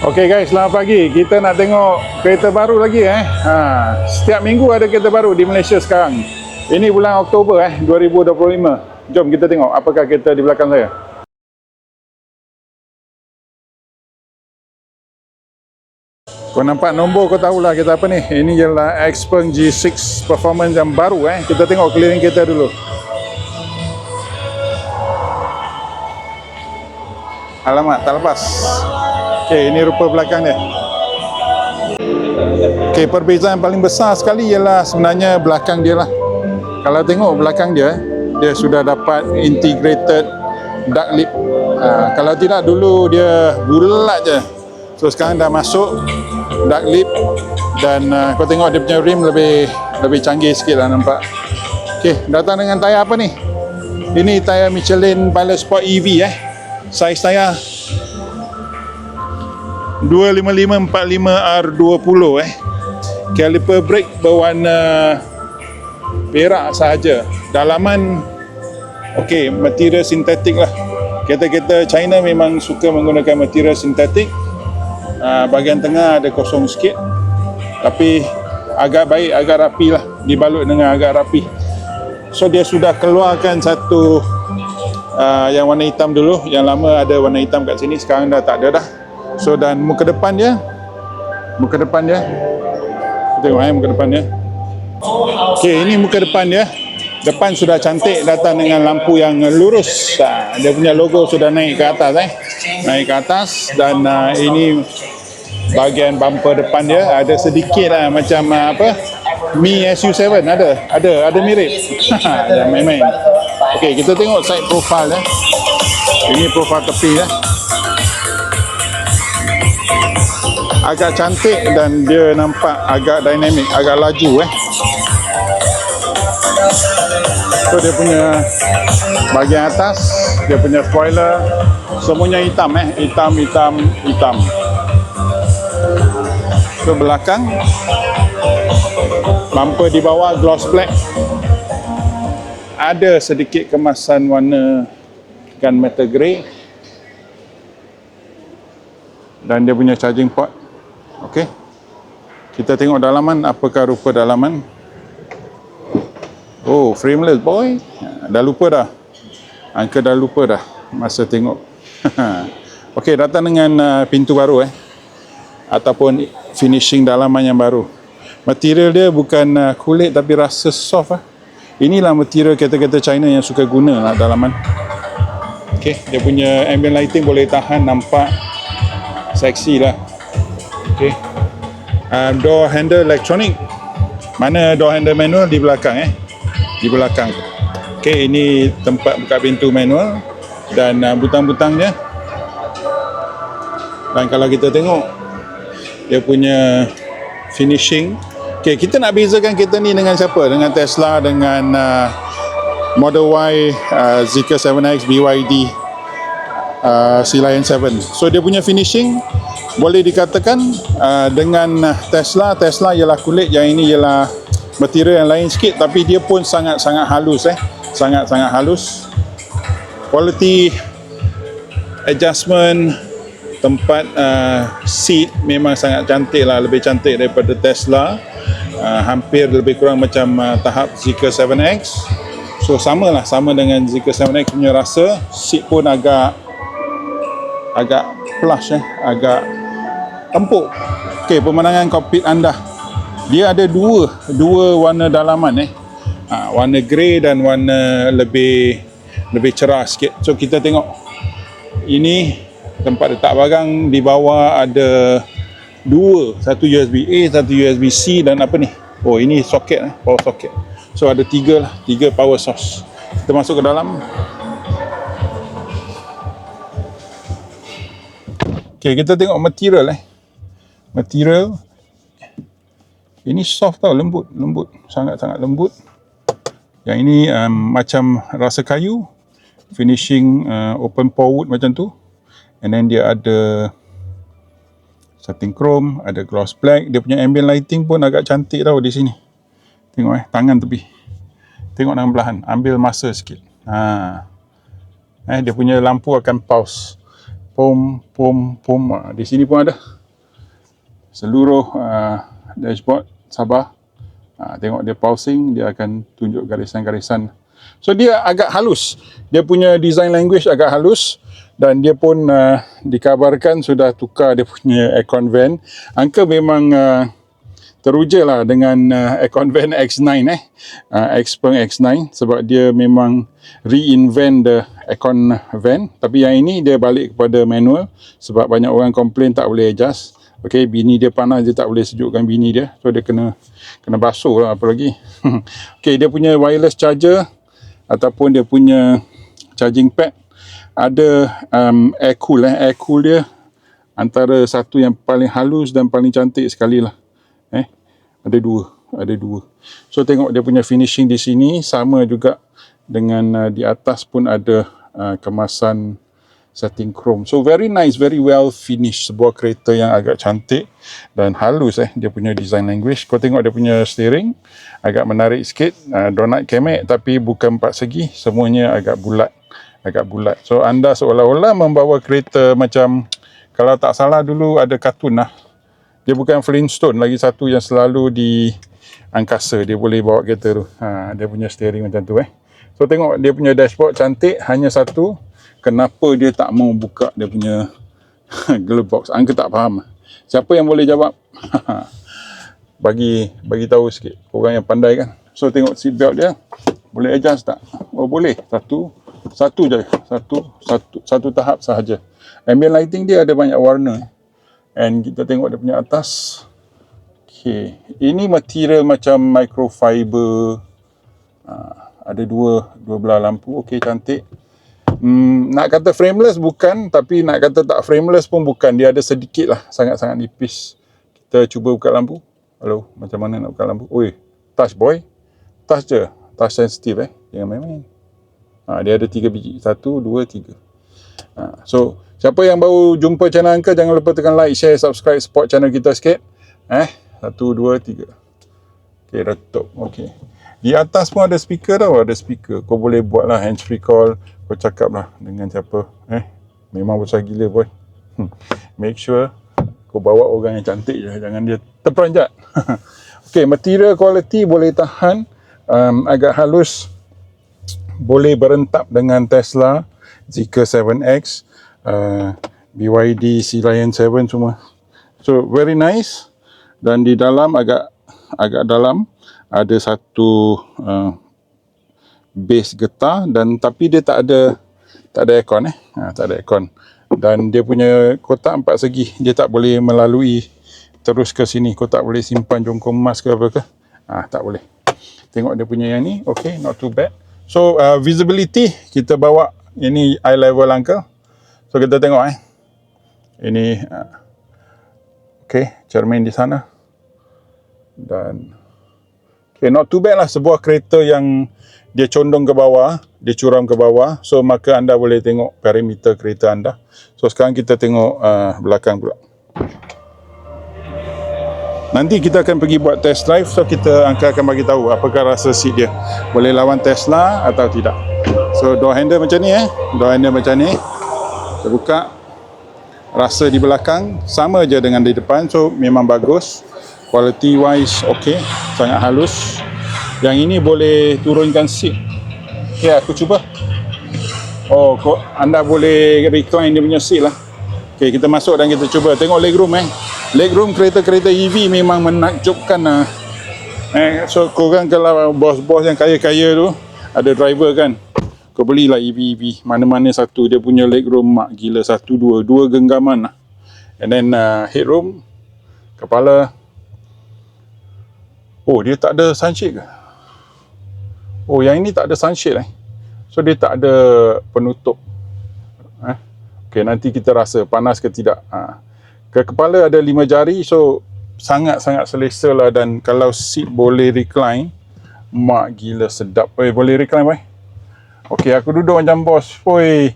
Okey guys, selamat pagi. Kita nak tengok kereta baru lagi eh. Ha, setiap minggu ada kereta baru di Malaysia sekarang. Ini bulan Oktober eh 2025. Jom kita tengok apakah kereta di belakang saya. Kau nampak nombor kau tahulah kereta apa ni. Ini ialah Xpeng G6 Performance yang baru eh. Kita tengok keliling kereta dulu. Alamak, tak lepas. Okey, ini rupa belakang dia. Okey, perbezaan paling besar sekali ialah sebenarnya belakang dia lah. Kalau tengok belakang dia, dia sudah dapat integrated duck lip. Ha, kalau tidak dulu dia bulat je. So sekarang dah masuk duck lip dan uh, kau tengok dia punya rim lebih lebih canggih sikit lah nampak. Okey, datang dengan tayar apa ni? Ini tayar Michelin Pilot Sport EV eh. Saiz tayar 255-45R20 eh. Caliper brake berwarna perak sahaja. Dalaman Okey, material sintetik lah. Kereta-kereta China memang suka menggunakan material sintetik. Uh, Bahagian tengah ada kosong sikit. Tapi agak baik, agak rapi lah. Dibalut dengan agak rapi. So dia sudah keluarkan satu uh, Yang warna hitam dulu. Yang lama ada warna hitam kat sini. Sekarang dah tak ada dah So dan muka depan dia? Muka depan dia? Kita tengok eh muka depan dia. Okay ini muka depan dia. Depan sudah cantik datang dengan lampu yang lurus. Dia punya logo sudah naik ke atas eh. Naik ke atas Dan uh, ini Bahagian bumper depan dia. Ada sedikit lah macam uh, apa? Mi SU7 ada Ada ada mirip. Jangan main-main. Okay kita tengok side profile eh. Ini profile tepi eh agak cantik dan dia nampak agak dinamik, agak laju eh. So dia punya bahagian atas, dia punya spoiler semuanya hitam eh, hitam hitam hitam. So belakang bumper di bawah gloss black. Ada sedikit kemasan warna gunmetal grey dan dia punya charging port Okey. Kita tengok dalaman apakah rupa dalaman. Oh, frameless boy. Dah lupa dah. Angka dah lupa dah masa tengok. Okey, datang dengan uh, pintu baru eh. Ataupun finishing dalaman yang baru. Material dia bukan uh, kulit tapi rasa soft ah. Inilah material kereta-kereta China yang suka guna lah dalaman. Okey, dia punya ambient lighting boleh tahan nampak seksi lah. Okay. Uh, door handle elektronik. Mana door handle manual di belakang eh? Di belakang. Okay, ini tempat buka pintu manual dan uh, butang-butangnya. Dan kalau kita tengok dia punya finishing. Okay, kita nak bezakan kereta ni dengan siapa? Dengan Tesla, dengan uh, Model Y, uh, Zeekr 7X, BYD, uh, Sea Lion 7. So dia punya finishing boleh dikatakan uh, dengan Tesla. Tesla ialah kulit yang ini ialah material yang lain sikit tapi dia pun sangat-sangat halus eh. Sangat-sangat halus. Quality adjustment tempat uh, seat memang sangat cantik lah lebih cantik daripada Tesla. Uh, hampir lebih kurang macam uh, tahap Zeekr 7X so sama lah sama dengan Zeekr 7X punya rasa. Seat pun agak agak plush eh agak empuk. Okey, pemandangan kokpit anda. Dia ada dua dua warna dalaman eh. Ha, warna grey dan warna lebih lebih cerah sikit. So kita tengok. Ini tempat letak barang di bawah ada dua, satu USB A, satu USB C dan apa ni? Oh, ini soket eh, power socket. So ada tiga lah, tiga power source. Kita masuk ke dalam. Okay, kita tengok material eh. Material. Ini soft tau lembut lembut. Sangat-sangat lembut. Yang ini um, macam rasa kayu. Finishing uh, open pore wood macam tu. And then dia ada setting chrome ada gloss black. Dia punya ambient lighting pun agak cantik tau di sini. Tengok eh tangan tepi. Tengok dengan belahan. Ambil masa sikit. Ha. eh, dia punya lampu akan pause pom pom pom. Uh, di sini pun ada. Seluruh uh, dashboard sabar uh, tengok dia pausing dia akan tunjuk garisan-garisan. So dia agak halus. Dia punya design language agak halus dan dia pun uh, dikabarkan sudah tukar dia punya aircon vent angka memang uh, teruja lah dengan uh, aircon van X9 eh? Uh, Xpeng X9 sebab dia memang reinvent the aircon van tapi yang ini dia balik kepada manual sebab banyak orang komplain tak boleh adjust. Okay, bini dia panas dia tak boleh sejukkan bini dia. So dia kena kena basuh lah apa lagi. Okay, dia punya wireless charger ataupun dia punya charging pad ada um, air cool eh. air cool dia antara satu yang paling halus dan paling cantik sekali lah ada dua ada dua. So tengok dia punya finishing di sini sama juga dengan uh, di atas pun ada uh, kemasan setting chrome. So very nice very well finished. Sebuah kereta yang agak cantik dan halus eh dia punya design language. Kau tengok dia punya steering agak menarik sikit. Uh, donut kemek tapi bukan empat segi. Semuanya agak bulat agak bulat. So anda seolah-olah membawa kereta macam kalau tak salah dulu ada kartun lah dia bukan Flintstone lagi satu yang selalu di angkasa. Dia boleh bawa kereta tu. Ha, dia punya steering macam tu eh. So tengok dia punya dashboard cantik hanya satu. Kenapa dia tak mau buka dia punya glove box? Angka tak faham. Siapa yang boleh jawab? Bagi bagi tahu sikit. Orang yang pandai kan. So tengok seat belt dia. Boleh adjust tak? Oh boleh. Satu satu je. Satu satu satu tahap sahaja. Ambient lighting dia ada banyak warna And kita tengok dia punya atas. Okay. Ini material macam microfiber. Uh, ada dua dua belah lampu. Okay, cantik. Hmm, nak kata frameless bukan. Tapi nak kata tak frameless pun bukan. Dia ada sedikit lah. Sangat-sangat nipis. Kita cuba buka lampu. Hello, macam mana nak buka lampu? Oi, touch boy. Touch je. Touch sensitive eh. Jangan main-main. Ha, dia ada tiga biji. Satu, dua, tiga. Ha, so, Siapa yang baru jumpa channel Uncle, jangan lupa tekan like, share, subscribe, support channel kita sikit. Eh, satu, dua, tiga. Okay, retup. Okay. Di atas pun ada speaker tau, ada speaker. Kau boleh buat lah hands free call. Kau cakap lah dengan siapa. Eh, memang besar gila boy. Hmm. Make sure kau bawa orang yang cantik je. Jangan dia terperanjat. okay, material quality boleh tahan. Um, agak halus. Boleh berentap dengan Tesla Zika 7X uh, BYD Sea Lion 7 semua. So very nice dan di dalam agak agak dalam ada satu uh, base getah dan tapi dia tak ada tak ada aircon eh. Ha, tak ada aircon. Dan dia punya kotak empat segi. Dia tak boleh melalui terus ke sini. Kau tak boleh simpan jongkong emas ke apa ke. Ah, tak boleh. Tengok dia punya yang ni. Okay, not too bad. So, uh, visibility kita bawa ini eye level uncle. So kita tengok eh. Ini uh, okey, cermin di sana. Dan okey, not too bad lah sebuah kereta yang dia condong ke bawah, dia curam ke bawah. So maka anda boleh tengok perimeter kereta anda. So sekarang kita tengok uh, belakang pula. Nanti kita akan pergi buat test drive so kita angka akan bagi tahu apakah rasa seat dia. Boleh lawan Tesla atau tidak. So door handle macam ni eh. Door handle macam ni. Kita buka rasa di belakang. Sama je dengan di depan. So memang bagus. Quality wise ok sangat halus. Yang ini boleh turunkan seat. Ok aku cuba. Oh kok anda boleh recline dia punya seat lah. Ok kita masuk dan kita cuba. Tengok legroom eh. Legroom kereta-kereta EV memang menakjubkan lah eh, so korang kalau bos-bos yang kaya-kaya tu ada driver kan kau belilah EV-EV mana-mana satu. Dia punya legroom mak gila satu dua. Dua genggaman lah. And then uh, headroom kepala. Oh dia tak ada sunshade ke? Oh yang ini tak ada sunshade eh. So dia tak ada penutup. Eh? Okay, nanti kita rasa panas ke tidak. Ha. ke kepala ada lima jari. So sangat-sangat selesa lah. Dan kalau seat boleh recline mak gila sedap. Eh, boleh recline boy Okay, aku duduk macam bos. Oi.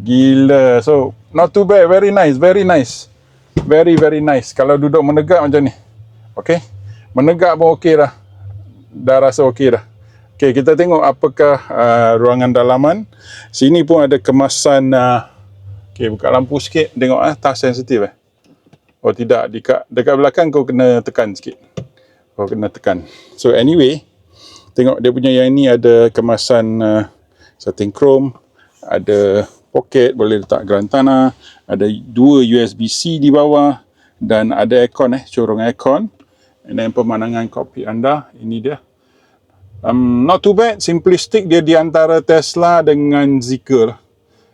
Gila. So, not too bad. Very nice. Very nice. Very, very nice. Kalau duduk menegak macam ni. Okay. Menegak pun okey dah. Dah rasa okey dah. Okay, kita tengok apakah uh, ruangan dalaman. Sini pun ada kemasan uh, Okay, buka lampu sikit. Tengok ah, touch sensitif eh. Oh tidak, dekat dekat belakang kau kena tekan sikit. Kau kena tekan. So anyway, tengok dia punya yang ni ada kemasan uh, setting chrome, ada poket boleh letak gerantana, ada dua USB-C di bawah dan ada aircon eh, corong aircon. And then pemandangan kokpit anda, ini dia. Um, not too bad, simplistic dia di antara Tesla dengan Zeekr lah.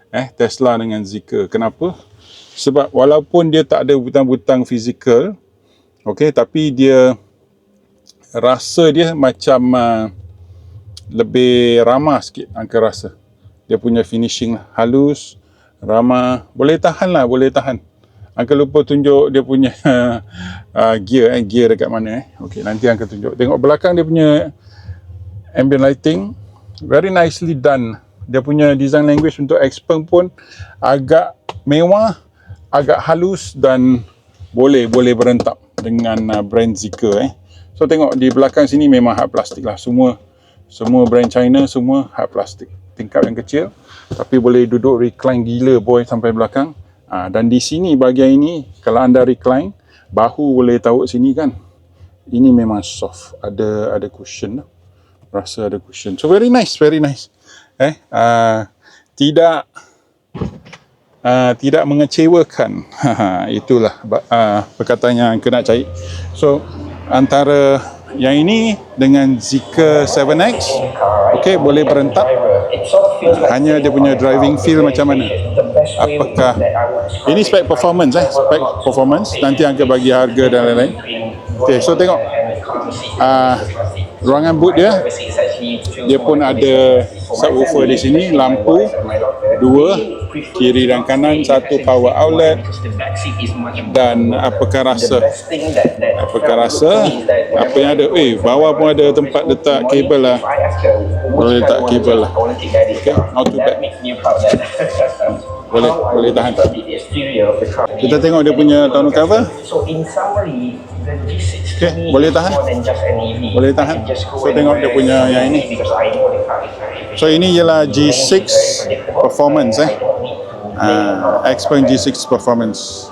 Eh, Tesla dengan Zeekr. Kenapa? Sebab walaupun dia tak ada butang-butang fizikal, okay, tapi dia rasa dia macam uh, lebih ramah sikit angka rasa. Dia punya finishing lah, halus, ramah, boleh tahan lah, boleh tahan. Angka lupa tunjuk dia punya uh, gear eh, gear dekat mana eh. Okey, nanti angka tunjuk. Tengok belakang dia punya ambient lighting very nicely done. Dia punya design language untuk Xpeng pun agak mewah, agak halus dan boleh boleh berentap dengan uh, brand Zeekr eh. So tengok di belakang sini memang hard plastik lah semua semua brand China semua hard plastik. Tingkap yang kecil tapi boleh duduk recline gila boy sampai belakang. Ha, dan di sini bahagian ini kalau anda recline bahu boleh tahu sini kan. Ini memang soft, ada ada cushion lah rasa ada cushion. So very nice, very nice. Eh, uh, tidak uh, tidak mengecewakan. Itulah uh, perkataan yang kena cari. So antara yang ini dengan Zika 7X, okay boleh berentap. Hanya dia punya driving feel macam mana? Apakah ini spek performance eh? Spek performance. Nanti angka bagi harga dan lain-lain. Okay, so tengok. Uh, ruangan boot dia dia pun ada subwoofer di sini lampu dua kiri dan kanan satu power outlet. Dan apakah rasa? Apakah rasa? Apa yang ada? Eh bawah pun ada tempat letak kabel lah. Boleh letak kabel lah. Okay not too bad boleh boleh tahan. Kita tengok dia punya tonneau cover. Okay, boleh tahan? Boleh tahan? So tengok dia punya yang ini. So ini ialah G6 Performance eh. Uh, Xpeng G6 Performance.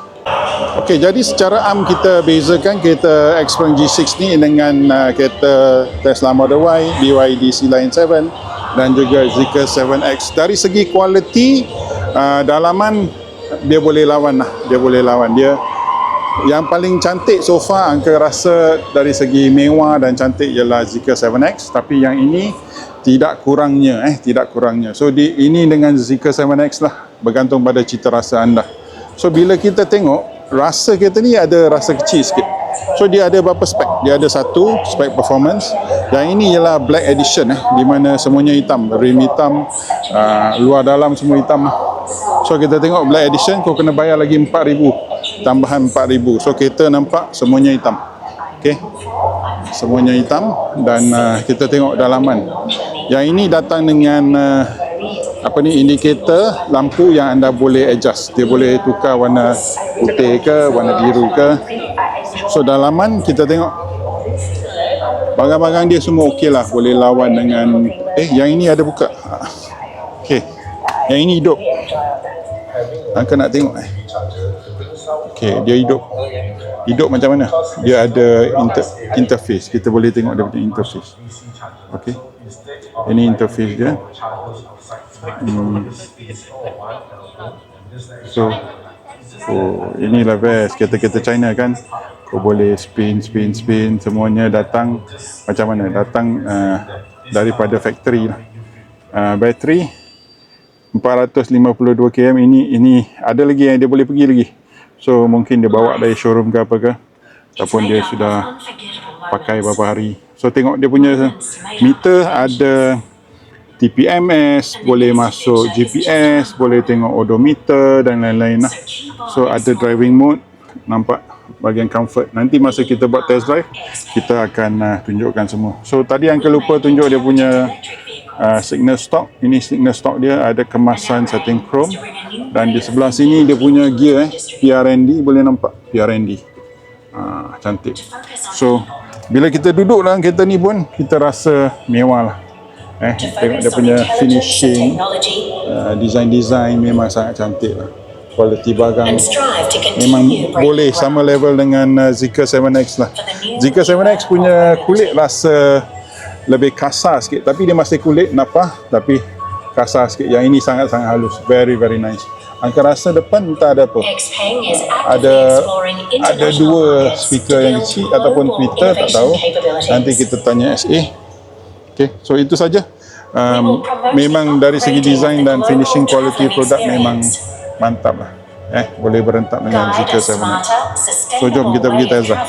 Okay, jadi secara am kita bezakan kereta Xpeng G6 ni dengan uh, kereta Tesla Model Y, BYD C-Line 7 dan juga Zeekr 7X. Dari segi kualiti, uh, dalaman dia boleh lawan lah. Dia boleh lawan. Dia yang paling cantik so far angka rasa dari segi mewah dan cantik ialah Zeekr 7X tapi yang ini tidak kurangnya eh tidak kurangnya so di ini dengan Zeekr 7X lah bergantung pada cita rasa anda. So bila kita tengok rasa kereta ni ada rasa kecil sikit. So dia ada berapa spek? Dia ada satu spek performance. Yang ini ialah black edition eh di mana semuanya hitam. Rim hitam uh, luar dalam semua hitam. So kita tengok black edition kau kena bayar lagi 4000 tambahan 4000 so kereta nampak semuanya hitam. Okey? Semuanya hitam dan uh, kita tengok dalaman. Yang ini datang dengan uh, apa ni indikator lampu yang anda boleh adjust dia boleh tukar warna putih ke warna biru ke so dalaman kita tengok barang-barang dia semua okey lah boleh lawan dengan eh yang ini ada buka okey yang ini hidup Angka nak tengok eh Okey, dia hidup. Hidup macam mana? Dia ada inter interface. Kita boleh tengok dia punya interface. Okey. Ini interface dia. Hmm. So, oh, inilah best. Kereta-kereta China kan. Kau boleh spin, spin, spin. Semuanya datang macam mana? Datang uh, daripada factory lah. Uh, battery 452 km ini ini ada lagi yang dia boleh pergi lagi. So mungkin dia bawa dari showroom ke apa ke Ataupun dia sudah pakai beberapa hari So tengok dia punya meter ada TPMS, boleh masuk GPS, boleh tengok odometer dan lain-lain lah. So ada driving mode, nampak bagian comfort. Nanti masa kita buat test drive, kita akan uh, tunjukkan semua. So tadi yang lupa tunjuk dia punya uh, signal stock. Ini signal stock dia ada kemasan setting chrome dan di sebelah sini dia punya gear eh PRND boleh nampak PRND uh, cantik so bila kita duduk dalam kereta ni pun kita rasa mewah lah eh tengok dia punya finishing uh, design-design memang sangat cantik lah kualiti barang memang boleh sama level dengan uh, Zika 7X lah. Zika 7X punya kulit rasa lebih kasar sikit tapi dia masih kulit napah tapi kasar sikit. Yang ini sangat-sangat halus. Very very nice. Angka rasa depan entah ada apa. Ada ada dua speaker yang kecil ataupun Twitter tak tahu. Nanti kita tanya SA. Okay, so itu saja. Um, memang dari segi design dan finishing quality produk memang mantap lah. Eh, boleh berentak dengan Zika a 7X. smarter, So, jom kita pergi travelling.